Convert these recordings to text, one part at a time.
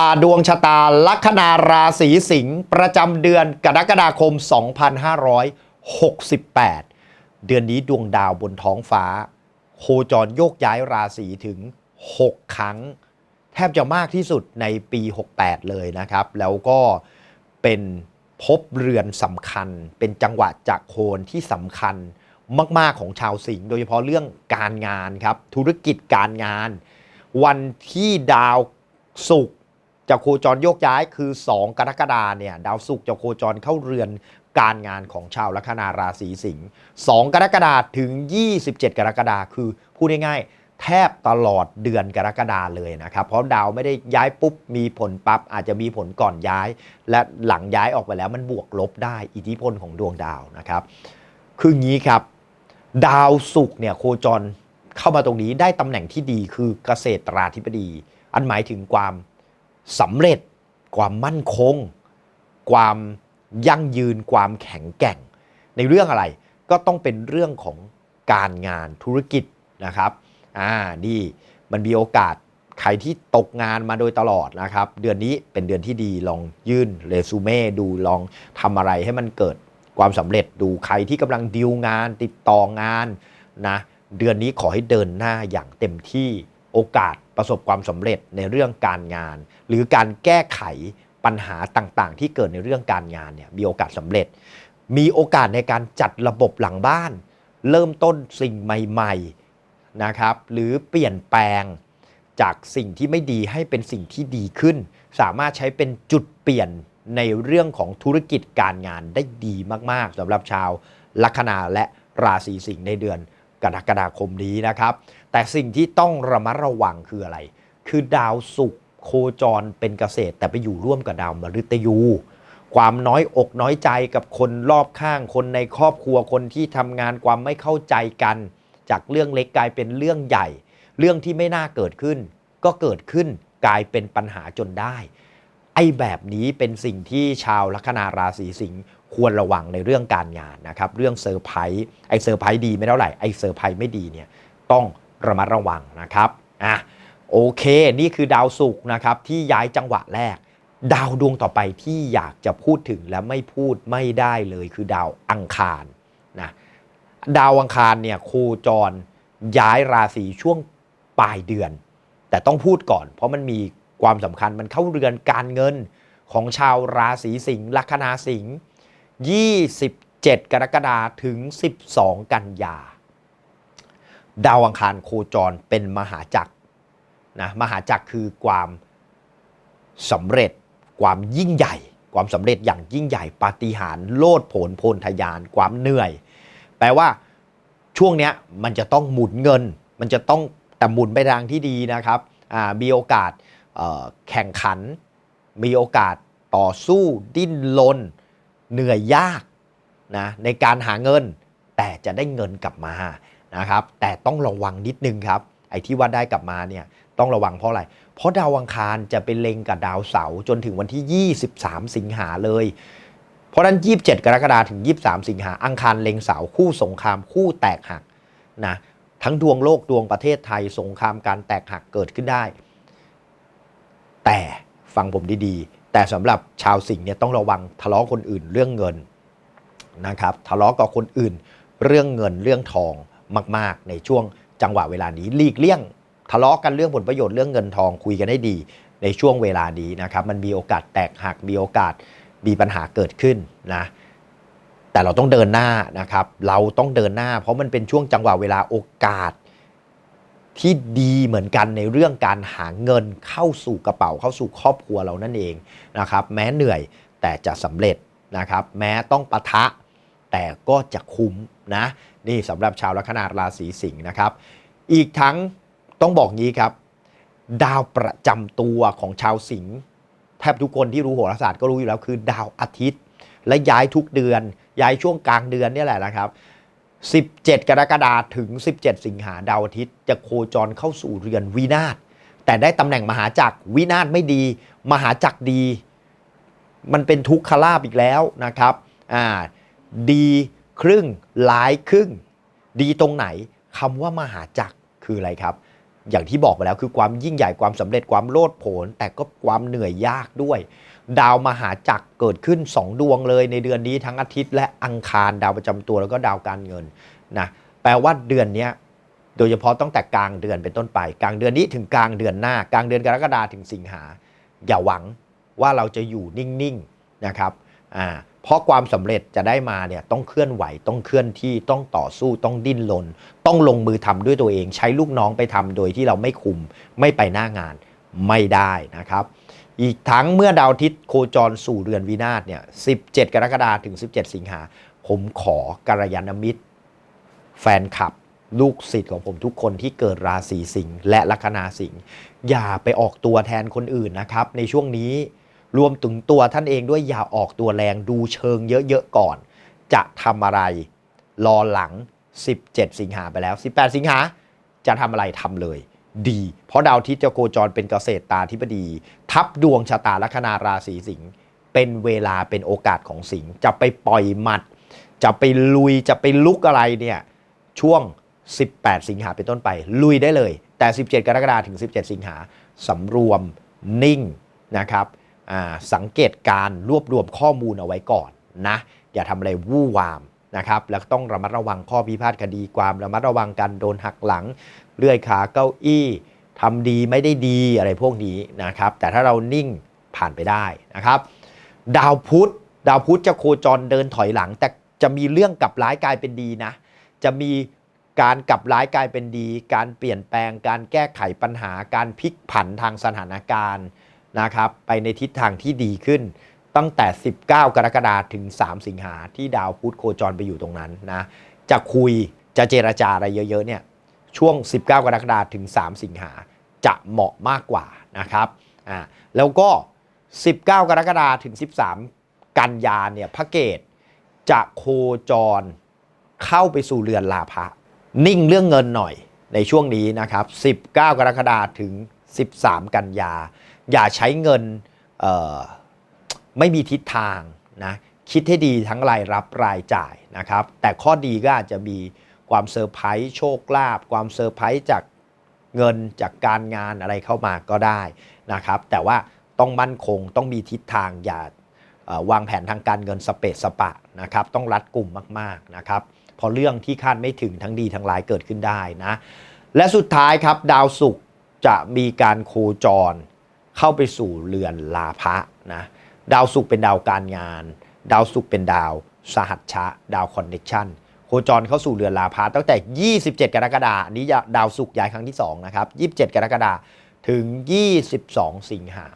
ผ่าดวงชะตาลัคนาราศีสิงห์ประจำเดือนกรกฎาคม 2568 เดือนนี้ดวงดาวบนท้องฟ้า โคจรโยกย้ายราศีถึง 6 ครั้ง แทบจะมากที่สุดในปี 68 เลยนะครับ แล้วก็เป็นภพเรือนสำคัญ เป็นจังหวะจากโคนที่สำคัญมาก ๆ ของชาวสิงห์โดยเฉพาะเรื่องการงานครับ ธุรกิจการงาน วันที่ดาวศุกร์ จะโคจรโยกย้ายคือ 2 กรกฎาเนี่ยดาวศุกร์จะโคจรเข้าเรือนการงานของชาวลัคนาราศีสิงห์2กรกฎาถึง 27 กรกฎาคือพูดง่ายๆแทบตลอดเดือนกรกฎาเลยนะครับ เพราะดาวไม่ได้ย้ายปุ๊บมีผลปับ๊บอาจจะมีผลก่อนย้าย และหลังย้ายออกไปแล้วมันบวกลบได้อิทธิพลของดวงดาวนะครับ คืองี้ครับ ดาวศุกร์เนี่ยโคจรเข้ามาตรงนี้ได้ตำแหน่งที่ดีคือเกษตราธิบดี อันหมายถึงความ สำเร็จ ความมั่นคง ความยั่งยืน ความแข็งแกร่ง ในเรื่องอะไรก็ต้องเป็นเรื่องของการงานธุรกิจนะครับอ่านี่มันมีโอกาสใครที่ตกงานมาโดยตลอดนะครับ เดือนนี้เป็นเดือนที่ดีลองยื่นเรซูเม่ดูลองทำอะไรให้มันเกิดความสำเร็จดูใครที่กำลังดิวงานติดต่องานนะเดือนนี้ขอให้เดินหน้าอย่างเต็มที่ โอกาสประสบความสำเร็จในเรื่องการงาน หรือการแก้ไขปัญหาต่างๆ ที่เกิดในเรื่องการงานเนี่ยมีโอกาสสำเร็จ มีโอกาสในการจัดระบบหลังบ้าน เริ่มต้นสิ่งใหม่ๆนะครับ หรือเปลี่ยนแปลงจากสิ่งที่ไม่ดีให้เป็นสิ่งที่ดีขึ้น สามารถใช้เป็นจุดเปลี่ยนในเรื่องของธุรกิจการงานได้ดีมากๆสำหรับชาวลัคนาและราศีสิงห์ในเดือน กรกฎาคมนี้นะครับ แต่สิ่งที่ต้องระมัดระวังคืออะไร คือดาวศุกร์โคจรเป็นเกษตร แต่ไปอยู่ร่วมกับดาวมฤตยู ความน้อยอกน้อยใจกับคนรอบข้าง คนในครอบครัวคนที่ทำงานความไม่เข้าใจกัน จากเรื่องเล็กกลายเป็นเรื่องใหญ่ เรื่องที่ไม่น่าเกิดขึ้น ก็เกิดขึ้นกลายเป็นปัญหาจนได้ ไอ้แบบนี้เป็นสิ่งที่ชาวลัคนาราศีสิงห์ ควรระวังในเรื่องการงานนะครับเรื่องเซอร์ไพรส์ไอ้เซอร์ไพรส์ดีไม่เท่าไหร่ไอ้เซอร์ไพรส์ไม่ดีเนี่ยต้องระมัดระวังนะครับอะโอเค นี่คือดาวศุกร์นะครับที่ย้ายจังหวะแรก ดาวดวงต่อไปที่อยากจะพูดถึงและไม่พูดไม่ได้เลยคือดาวอังคารนะดาวอังคารเนี่ยโคจรย้ายราศีช่วงปลายเดือน แต่ต้องพูดก่อน เพราะมันมีความสำคัญมันเข้าเรือนการเงินของชาวราศีสิงห์ลัคนาสิงห์ 27 กรกฎาคมถึง 12 กันยา ดาวอังคารโคจรเป็นมหาจักรนะมหาจักรคือความสำเร็จความยิ่งใหญ่ ความสำเร็จอย่างยิ่งใหญ่ปาฏิหาริย์โลดโผนโพลทยาน ความเหนื่อย แปลว่าช่วงเนี้ยมันจะต้องหมุนเงิน มันจะต้องแต่หมุนไปทางที่ดีนะครับมีโอกาสแข่งขัน มีโอกาสต่อสู้ดิ้นรน เหนื่อยยากนะในการหาเงิน แต่จะได้เงินกลับมานะครับ แต่ต้องระวังนิดนึงครับ ไอ้ที่ว่าได้กลับมาเนี่ยต้องระวังเพราะอะไร เพราะดาวอังคารจะไปเล็งกับดาวเสาร์จนถึงวันที่ 23 สิงหาเลย เพราะฉะนั้น 27 กรกฎาคมถึง 23 สิงหาอังคารเล็งเสาร์คู่สงครามคู่แตกหักนะทั้งดวงโลกดวงประเทศไทยสงครามการแตกหักเกิดขึ้นได้ แต่ฟังผมดีๆ แต่สำหรับชาวสิงห์เนี่ยต้องระวังทะเลาะคนอื่นเรื่องเงินนะครับทะเลาะกับคนอื่นเรื่องเงินเรื่องทองมาก ๆ ในช่วงจังหวะเวลานี้หลีกเลี่ยง ทะเลาะกันเรื่องผลประโยชน์เรื่องเงินทองคุยกันได้ดี ในช่วงเวลานี้นะครับมันมีโอกาสแตกหักมีโอกาสมีปัญหาเกิดขึ้นนะแต่เราต้องเดินหน้านะครับ เราต้องเดินหน้า เพราะมันเป็นช่วงจังหวะเวลาโอกาส ที่ดีเหมือนกันในเรื่องการหาเงินเข้าสู่กระเป๋าเข้าสู่ครอบครัวเรานั่นเองนะครับ แม้เหนื่อยแต่จะสำเร็จนะครับ แม้ต้องปะทะแต่ก็จะคุ้มนะนี่สำหรับชาวลัคนาราศีสิงห์นะครับ อีกทั้งต้องบอกงี้ครับ ดาวประจำตัวของชาวสิงห์แทบทุกคนที่รู้โหราศาสตร์ก็รู้อยู่แล้วคือดาวอาทิตย์ และย้ายทุกเดือน ย้ายช่วงกลางเดือนนี่แหละนะครับ 17 กรกฎาคมถึง 17 สิงหาดาวอาทิตย์ จะโคจรเข้าสู่เรือนวินาศแต่ได้ตำแหน่งมหาจักรวินาศไม่ดี มหาจักรดี มันเป็นทุกขลาบอีกแล้วนะครับอ่าดีครึ่งหลายครึ่ง ดีตรงไหนคำว่ามหาจักรคืออะไรครับ อย่างที่บอกไปแล้วคือความยิ่งใหญ่ความสำเร็จความโลดโผนแต่ก็ความเหนื่อยยากด้วย ดาวมหาจักรเกิดขึ้น 2 ดวงเลยในเดือนนี้ทั้งอาทิตย์และอังคารดาวประจำตัวแล้วก็ดาวการเงินนะแปลว่าเดือนนี้โดยเฉพาะตั้งแต่กลางเดือนเป็นต้นไป กลางเดือนนี้ถึงกลางเดือนหน้ากลางเดือนกรกฎาถึงสิงหา อย่าหวังว่าเราจะอยู่นิ่งๆนะครับอ่าเพราะความสำเร็จจะได้มาเนี่ยต้องเคลื่อนไหวต้องเคลื่อนที่ต้องต่อสู้ต้องดิ้นรนต้องลงมือทำด้วยตัวเอง ใช้ลูกน้องไปทำโดยที่เราไม่คุมไม่ไปหน้างานไม่ได้นะครับ อีกทั้งเมื่อดาวอาทิตย์โคจรสู่เรือนวินาศเนี่ย 17 กรกฎาคมถึง 17 สิงหา ผมขอกัลยาณมิตร แฟนคลับ ลูกศิษย์ของผมทุกคนที่เกิดราศีสิงห์และลัคนาสิงห์อย่าไปออกตัวแทนคนอื่นนะครับ ในช่วงนี้รวมถึงตัวท่านเองด้วยอย่าออกตัวแรงดูเชิงเยอะ ๆ ก่อน จะทำอะไร รอหลัง 17 สิงหาไปแล้ว 18 สิงหาจะทำอะไรทำเลย ดี เพราะดาวทิตย์จะโคจรเป็นเกษตรตาธิบดี ทับดวงชะตาลัคนาราศีสิงห์เป็นเวลาเป็นโอกาสของสิงห์จะไปปล่อยหมัด จะไปลุยจะไปลุกอะไรเนี่ยช่วง 18 สิงหาเป็นต้นไป ลุยได้เลย แต่ 17 กรกฎาคมถึง 17 สิงหาสำรวมนิ่งนะครับสังเกตการรวบรวมข้อมูลเอาไว้ก่อนนะ อย่าทำอะไรวู่วาม นะครับแล้วต้องระมัดระวังข้อพิพาทคดีความระมัดระวังการโดนหักหลัง เลื่อยขาเก้าอี้ทำดีไม่ได้ดีอะไรพวกนี้นะครับ แต่ถ้าเรานิ่งผ่านไปได้นะครับ ดาวพุธดาวพุธจะโคจรเดินถอยหลัง แต่จะมีเรื่องกลับร้ายกลายเป็นดีนะ จะมีการกลับร้ายกลายเป็นดี การเปลี่ยนแปลง การแก้ไขปัญหา การพลิกผันทางสถานการณ์นะครับ ไปในทิศทางที่ดีขึ้น ตั้งแต่ 19 กรกฎาคมถึง 3 สิงหาที่ดาวพุธโคจรไปอยู่ตรงนั้นนะจะคุยจะเจรจาอะไรเยอะๆเนี่ยช่วง 19 กรกฎาคมถึง 3 สิงหาจะเหมาะมากกว่านะครับอ่าแล้วก็ 19 กรกฎาคมถึง 13 กันยาเนี่ยพระเกตจะโคจรเข้าไปสู่เรือนลาภะนิ่งเรื่องเงินหน่อยในช่วงนี้นะครับ 19 กรกฎาคมถึง 13 กันยา อย่าใช้เงินเอ่อ ไม่มีทิศทางนะคิดให้ดีทั้งรายรับรายจ่ายนะครับ แต่ข้อดีก็อาจจะมีความเซอร์ไพรส์โชคลาภความเซอร์ไพรส์จากเงินจากการงานอะไรเข้ามาก็ได้นะครับ แต่ว่าต้องมั่นคงต้องมีทิศทางอย่าวางแผนทางการเงินสเปซสปะนะครับ ต้องรัดกลุ่มมากๆนะครับเพราะเรื่องที่คาดไม่ถึงทั้งดีทั้งร้ายเกิดขึ้นได้นะและสุดท้ายครับดาวศุกร์จะมีการโคจรเข้าไปสู่เรือนลาภะนะ ดาวศุกร์เป็นดาวการงาน ดาวศุกร์เป็นดาว สหัชชะ ดาวคอนเนคชันโคจรเข้าสู่เรือนลาภะตั้งแต่ 27 กรกฎาคมนนี้ดาวศุกร์ย้ายครั้งที่ 2 นะครับ 27 กรกฎาคมถึง 22 สิงหา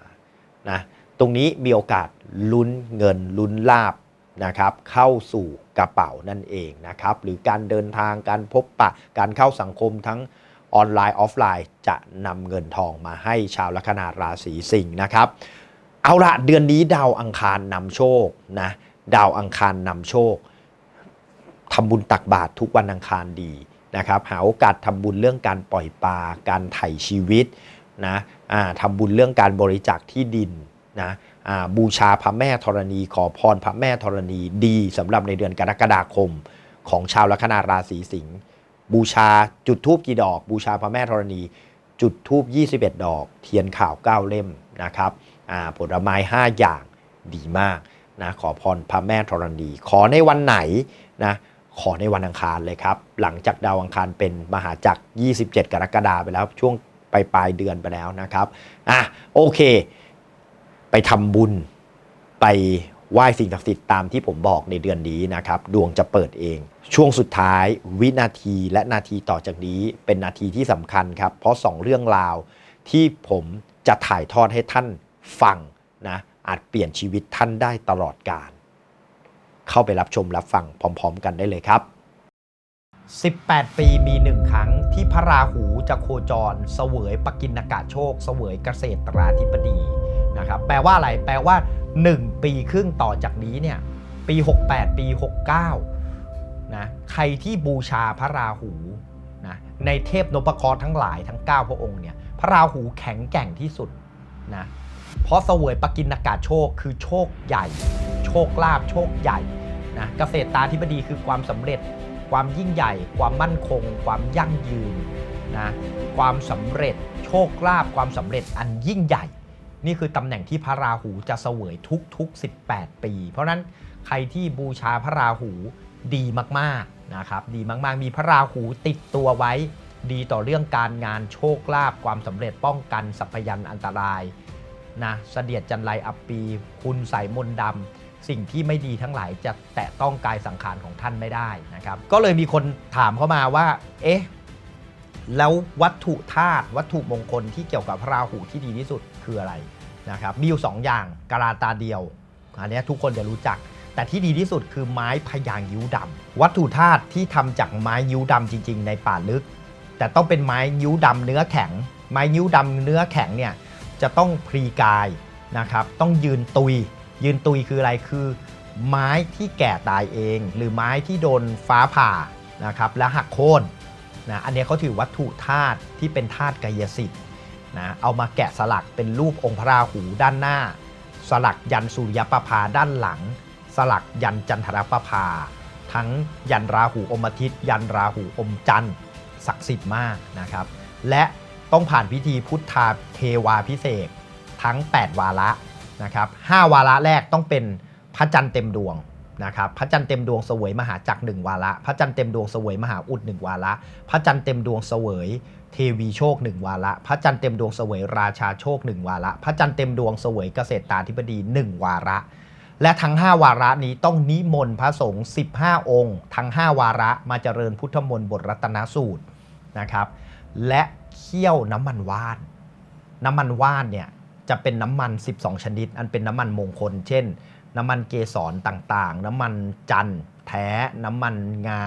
นะตรงนี้มีโอกาสลุ้นเงินลุ้นลาบนะครับเข้าสู่กระเป๋านั่นเองนะครับ หรือการเดินทางการพบปะการเข้าสังคมทั้งออนไลน์ออฟไลน์ จะนำเงินทองมาให้ชาวลัคนาราศีสิงห์นะครับ เอาละเดือนนี้ดาวอังคารนำโชคนะดาวอังคารนำโชคทำบุญตักบาตรทุกวันอังคารดีนะครับหาโอกาสทำบุญเรื่องการปล่อยปลาการไถ่ชีวิตนะทำบุญเรื่องการบริจาคที่ดินนะบูชาพระแม่ธรณี ขอพรพระแม่ธรณีดีสำหรับในเดือนกรกฎาคม ของชาวลัคนาราศีสิงห์บูชาจุดทูบกี่ดอก บูชาพระแม่ธรณี จุดทูบ21 ดอก เทียนข่าว 9 เล่มนะครับผลไม้ 5 อย่างดีมากนะขอพรพระแม่ธรณี ขอในวันไหนนะขอในวันอังคารเลยครับ หลังจากดาวอังคารเป็นมหาจักร 27 กรกฎาคมไปแล้วช่วงปลายปลายเดือนไปแล้วนะครับอะโอเค ไปทำบุญไปไหว้สิ่งศักดิ์สิทธิ์ตามที่ผมบอกในเดือนนี้นะครับ ดวงจะเปิดเอง ช่วงสุดท้ายวินาทีและนาทีต่อจากนี้เป็นนาทีที่สำคัญครับ เพราะสองเรื่องราวที่ผมจะถ่ายทอดให้ท่านฟังนะอาจเปลี่ยนชีวิตท่านได้ตลอดกาลเข้าไปรับชมรับฟังพร้อม ๆ กันได้เลยครับ 18 ปีมีหนึ่งครั้งที่พระราหูจะโคจร เสวยปกินากาโชค เสวยเกษตราธิบดีนะครับแปลว่าอะไร แปลว่า 1 ปีครึ่งต่อจากนี้เนี่ยปี 68 ปี 69 นะใครที่บูชาพระราหูนะในเทพนพเครณ์ทั้งหลายทั้ง 9 พระองค์เนี่ยพระราหูแข็งแกร่งที่สุดนะเพราะเสวยปกินอากาศโชคคือโชคใหญ่ โชคลาภโชคใหญ่นะเกษตรตาธิบดีคือความสำเร็จ ความยิ่งใหญ่ ความมั่นคง ความยั่งยืนนะความสำเร็จโชคลาภความสำเร็จอันยิ่งใหญ่ นี่คือตำแหน่งที่พระราหูจะเสวยทุกๆ 18 ปี เพราะนั้นใครที่บูชาพระราหู ดีมากๆนะครับดีมากๆ มีพระราหูติดตัวไว้ ดีต่อเรื่องการงานโชคลาภความสำเร็จป้องกันสัพยันอันตรายนะเสดียดจันไรอัปปี คุณใส่มนดำสิ่งที่ไม่ดีทั้งหลายจะแตะต้องกายสังขารของท่านไม่ได้นะครับ ก็เลยมีคนถามเข้ามาว่า เอ๊ะแล้ววัตถุธาตุวัตถุมงคลที่เกี่ยวกับพระราหูที่ดีที่สุดคืออะไรนะครับมีอยู่สองอย่างกะลาตาเดียว อันนี้ทุกคนจะรู้จัก แต่ที่ดีที่สุดคือไม้พยางยิ้วดำวัตถุธาตุที่ทำจากไม้ยิ้วดำจริง ๆ ในป่าลึก แต่ต้องเป็นไม้ยิ้วดำเนื้อแข็ง ไม้ยิ้วดำเนื้อแข็งเนี่ยจะต้องพรีกายนะครับต้องยืนตุย ยืนตุยคืออะไรคือ ไม้ที่แก่ตายเอง หรือไม้ที่โดนฟ้าผ่านะครับและหักโค่นนะอันนี้เขาถือวัตถุธาตุที่เป็นธาตุกายสิทธิ์นะเอามาแกะสลักเป็นรูปองค์พระราหูด้านหน้า สลักยันสุริยประภาด้านหลัง สลักยันจันทรประภา ทั้งยันราหูอมอาทิตย์ยันราหูอมจันทร์ศักดิ์สิทธิ์มากนะครับ และต้องผ่านพิธีพุทธาเทวาพิเศษทั้ง 8 วาระนะครับ5วาระแรกต้องเป็นพระจันทร์เต็มดวงนะครับพระจันทร์เต็มดวงเสวยมหาจักรหนึ่งวาระ พระจันทร์เต็มดวงเสวยมหาอุดหนึ่งวาระ พระจันทร์เต็มดวงเสวยเทวีโชคหนึ่งวาระ พระจันทร์เต็มดวงเสวยราชาโชคหนึ่งวาระ พระจันทร์เต็มดวงเสวยเกษตรตาธิบดีหนึ่งวาระ และทั้ง 5 วาระนี้ต้องนิมนต์พระสงฆ์15 องค์ ทั้ง 5 วาระมาเจริญพุทธมนต์บทรัตนสูตรนะครับ และเคี่ยวน้ำมันว่าน น้ำมันว่านเนี่ยจะเป็นน้ำมัน 12 ชนิด อันเป็นน้ำมันมงคล เช่น น้ำมันเกสรต่างๆ น้ำมันจันแท้ น้ำมันงา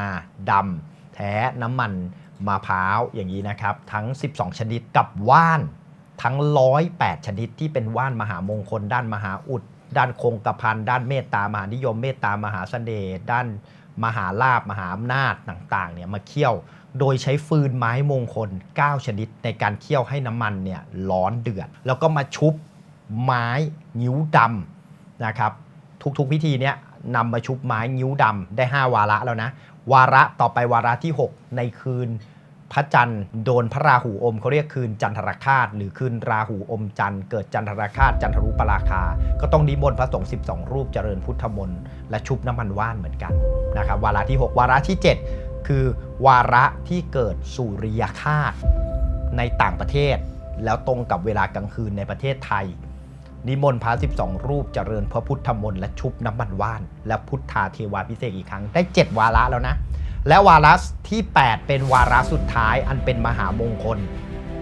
ดำแท้ น้ำมันมะพร้าวอย่างนี้นะครับ ทั้ง 12 ชนิดกับว่านทั้ง 108 ชนิดที่เป็นว่านมหามงคล ด้านมหาอุด ด้านคงกระพันด้านเมตตามหานิยม เมตตามหาเสน่ห์ด้านมหาลาบมหาอำนาจต่างๆเนี่ยมาเคี่ยว โดยใช้ฟืนไม้มงคล 9 ชนิดในการเคี่ยวให้น้ำมันเนี่ยร้อนเดือด แล้วก็มาชุบไม้นิ้วดำนะครับ ทุกๆพิธีเนี้ยนำมาชุบไม้นิ้วดำได้ 5 วาระแล้วนะ วาระต่อไปวาระที่ 6 ในคืน พระจันทร์โดนพระราหูอมเขาเรียกคืนจันทรคาตหรือคืนราหูอมจันทร์เกิดจันทรคาตจันทรุปราคา ก็ต้องนิมนต์พระสงฆ์12 รูปเจริญพุทธมนต์และชุบน้ำมันว่านเหมือนกันนะครับวาระที่ 6 วาระที่ 7 คือวาระที่เกิดสุริยคาตในต่างประเทศ แล้วตรงกับเวลากลางคืนในประเทศไทย นิมนต์พระ 12 รูปเจริญพระพุทธมนต์และชุบน้ำมันว่าน และพุทธาเทวาพิเศษอีกครั้งได้ 7 วาระแล้วนะ และวาระที่ 8 เป็นวาระสุดท้ายอันเป็นมหามงคล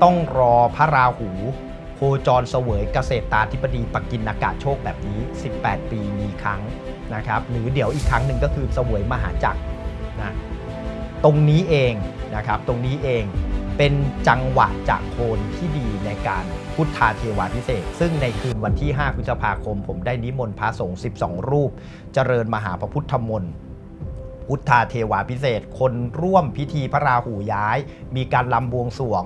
ต้องรอพระราหูโคจรเสวยเกษตรตาธิบดีปกินอากาศโชคแบบนี้ 18 ปีมีครั้งนะครับ หรือเดี๋ยวอีกครั้งหนึ่งก็คือเสวยมหาจักรนะตรงนี้เองนะครับ ตรงนี้เองเป็นจังหวะจากโคนที่ดีในการพุทธาเทวาพิเศษ ซึ่งในคืนวันที่ 5 พฤษภาคม ผมได้นิมนต์พระสงฆ์ 12 รูป เจริญมหาพระพุทธมนต์ พุทธาเทวาพิเศษ คนร่วมพิธีพระราหูย้าย มีการลำบวงสวง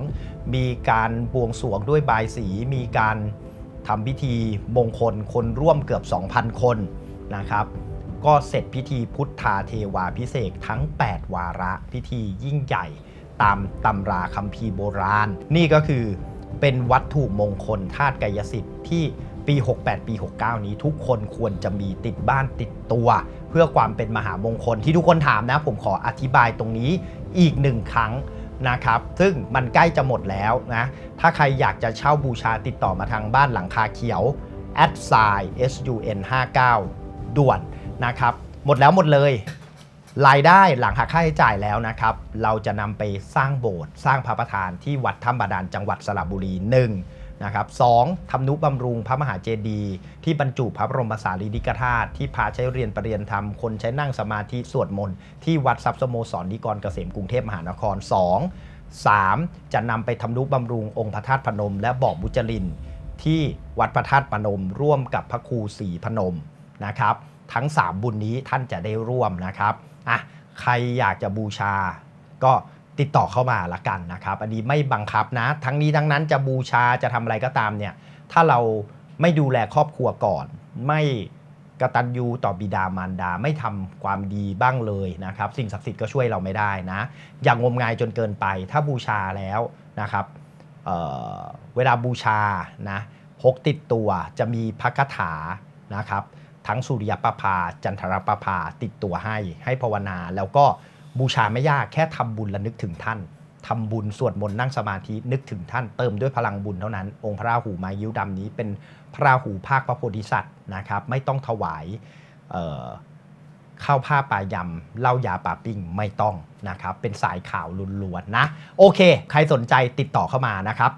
มีการบวงสวงด้วยบายสี มีการทำพิธีมงคล คนร่วมเกือบ 2,000 คนนะครับ ก็เสร็จพิธีพุทธาเทวาพิเศษทั้ง 8 วาระพิธียิ่งใหญ่ตามตำราคัมภีร์โบราณ นี่ก็คือเป็นวัตถุมงคลธาตุกายสิทธิ์ที่ปี 68 ปี 69 นี้ทุกคนควรจะมีติดบ้านติดตัว เพื่อความเป็นมหามงคลที่ทุกคนถามนะ ผมขออธิบายตรงนี้อีกหนึ่งครั้งนะครับ ซึ่งมันใกล้จะหมดแล้วนะ ถ้าใครอยากจะเช่าบูชาติดต่อมาทางบ้านหลังคาเขียว a d s i sun 59ด่วนนะครับ หมดแล้วหมดเลย รายได้หลังหักค่าใช้จ่ายแล้วนะครับ เราจะนำไปสร้างโบสถ์สร้างพระประธานที่วัดถ้ำบาดาลจังหวัดสระบุรี1น นะครับสองทำนุบำรุงพระมหาเจดีย์ที่บรรจุพระบรมสารีริกธาตุที่พาใช้เรียนประเรียนธรรม คนใช้นั่งสมาธิสวดมนต์ที่วัดทรัพย์สโมสรนิกรเกษมกรุงเทพมหานคร 2 3 จะนำไปทำนุบำรุงองค์พระธาตุพนม และบ่อบุจรินที่วัดพระธาตุพนม ร่วมกับพระครูศรีพนมนะครับ ทั้ง 3 บุญนี้ท่านจะได้ร่วมนะครับอะใครอยากจะบูชา ก็ ติดต่อเข้ามาละกันนะครับอันนี้ไม่บังคับนะ ทั้งนี้ทั้งนั้นจะบูชาจะทำอะไรก็ตามเนี่ยถ้าเราไม่ดูแลครอบครัวก่อน ไม่กตัญญูต่อบิดามารดาไม่ทำความดีบ้างเลยนะครับ สิ่งศักดิ์สิทธิ์ก็ช่วยเราไม่ได้นะ อย่างงมงายจนเกินไป ถ้าบูชาแล้วนะครับเเวลาบูชานะพกติดตัวจะมีพระคาถานะครับ ทั้งสุริยประภาจันทรประภาติดตัวให้ให้ภาวนาแล้วก็ บูชาไม่ยากแค่ทำบุญและนึกถึงท่านทำบุญสวดมนต์นั่งสมาธินึกถึงท่านเติมด้วยพลังบุญเท่านั้น องค์พระราหูมายิ้วดำนี้เป็นพระราหูภาคพระโพธิสัตว์นะครับ ไม่ต้องถวายเข้าวผ้าปลายำเหล้ายาป่าปิ้งไม่ต้องนะครับ เป็นสายข่าวล้วนๆนะ โอเค ใครสนใจติดต่อเข้ามานะครับ